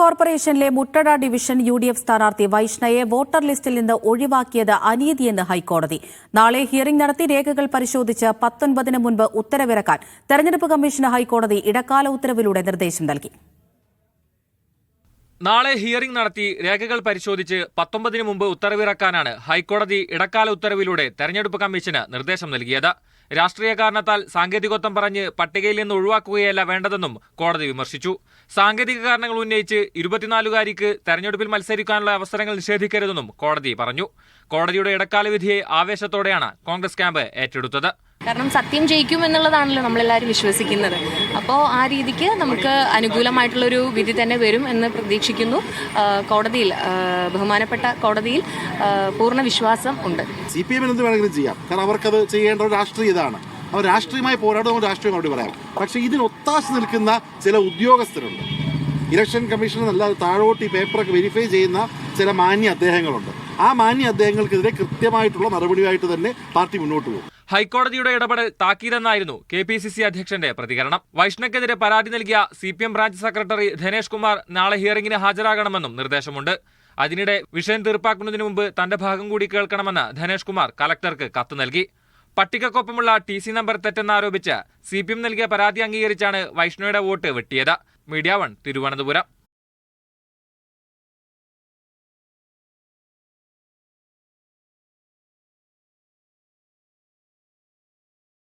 കോർപ്പറേഷനിലെ Muttada division U D F സ്ഥാനാർത്ഥി വൈഷ്ണയെ വോട്ടർ ലിസ്റ്റിൽ നിന്ന് ഒഴിവാക്കിയത് അനീതിയെന്ന് ഹൈക്കോടതി. നാളെ ഹിയറിംഗ് നടത്തി രേഖകൾ പരിശോധിച്ച് പത്തൊൻപതിന് മുൻപ് ഉത്തരവിറക്കാൻ തെരഞ്ഞെടുപ്പ് കമ്മീഷന് ഹൈക്കോടതി ഇടക്കാല ഉത്തരവിലൂടെ നിർദ്ദേശം നൽകി. നാളെ ഹിയറിംഗ് നടത്തി രേഖകൾ പരിശോധിച്ച് പത്തൊമ്പതിന് മുമ്പ് ഉത്തരവിറക്കാനാണ് ഹൈക്കോടതി ഇടക്കാല ഉത്തരവിലൂടെ തെരഞ്ഞെടുപ്പ് കമ്മീഷന് നിർദ്ദേശം നൽകിയത്. രാഷ്ട്രീയ കാരണത്താൽ സാങ്കേതികത്വം പറഞ്ഞ് പട്ടികയിൽ നിന്ന് ഒഴിവാക്കുകയല്ല വേണ്ടതെന്നും കോടതി വിമർശിച്ചു. സാങ്കേതിക കാരണങ്ങൾ ഉന്നയിച്ച് ഇരുപത്തിനാലുകാരിക്ക് തെരഞ്ഞെടുപ്പിൽ മത്സരിക്കാനുള്ള അവസരങ്ങൾ നിഷേധിക്കരുതെന്നും കോടതി പറഞ്ഞു. കോടതിയുടെ ഇടക്കാല വിധിയെ ആവേശത്തോടെയാണ് കോൺഗ്രസ് ക്യാമ്പ് ഏറ്റെടുത്തത്. കാരണം സത്യം ജയിക്കും എന്നുള്ളതാണല്ലോ നമ്മളെല്ലാവരും വിശ്വസിക്കുന്നത്. അപ്പോൾ ആ രീതിക്ക് നമുക്ക് അനുകൂലമായിട്ടുള്ളൊരു വിധി തന്നെ വരും എന്ന് പ്രതീക്ഷിക്കുന്നു. കോടതിയിൽ ബഹുമാനപ്പെട്ട കോടതിയിൽ പൂർണ വിശ്വാസം ഉണ്ട്. സി പി എമ്മിന് എന്ത് വേണമെങ്കിലും ചെയ്യാം. കാരണം അവർക്കത് ചെയ്യേണ്ട ഒരു രാഷ്ട്രീയ ഇതാണ്. അവർ രാഷ്ട്രീയമായി പോരാടും നമുക്ക് രാഷ്ട്രീയം അവിടെ പറയാം. പക്ഷേ ഇതിന് ഒത്താശ നിൽക്കുന്ന ചില ഉദ്യോഗസ്ഥരുണ്ട്. ഇലക്ഷൻ കമ്മീഷൻ നല്ല താഴോട്ട് ഈ പേപ്പറൊക്കെ വെരിഫൈ ചെയ്യുന്ന ചില മാന്യ അദ്ദേഹങ്ങളുണ്ട്. ആ മാന്യ അദ്ദേഹങ്ങൾക്കെതിരെ കൃത്യമായിട്ടുള്ള നടപടിയായിട്ട് തന്നെ പാർട്ടി മുന്നോട്ട് പോകും. ഹൈക്കോടതിയുടെ ഇടപെടൽ താക്കീതെന്നായിരുന്നു കെ പി സി സി അധ്യക്ഷന്റെ പ്രതികരണം. വൈഷ്ണക്കെതിരെ പരാതി നൽകിയ C P M branch secretary Dhanesh Kumar നാളെ ഹിയറിംഗിന് ഹാജരാകണമെന്നും നിർദ്ദേശമുണ്ട്. അതിനിടെ വിഷയം തീർപ്പാക്കുന്നതിന് മുമ്പ് തന്റെ ഭാഗം കൂടി കേൾക്കണമെന്ന് ധനേഷ് കുമാർ കലക്ടർക്ക് കത്ത് നൽകി. പട്ടികക്കൊപ്പമുള്ള ടി സി നമ്പർ തെറ്റെന്നാരോപിച്ച് സി പി എം നൽകിയ പരാതി അംഗീകരിച്ചാണ് വൈഷ്ണോയുടെ വോട്ട് വെട്ടിയത്. Media one Thiruvananthapuram.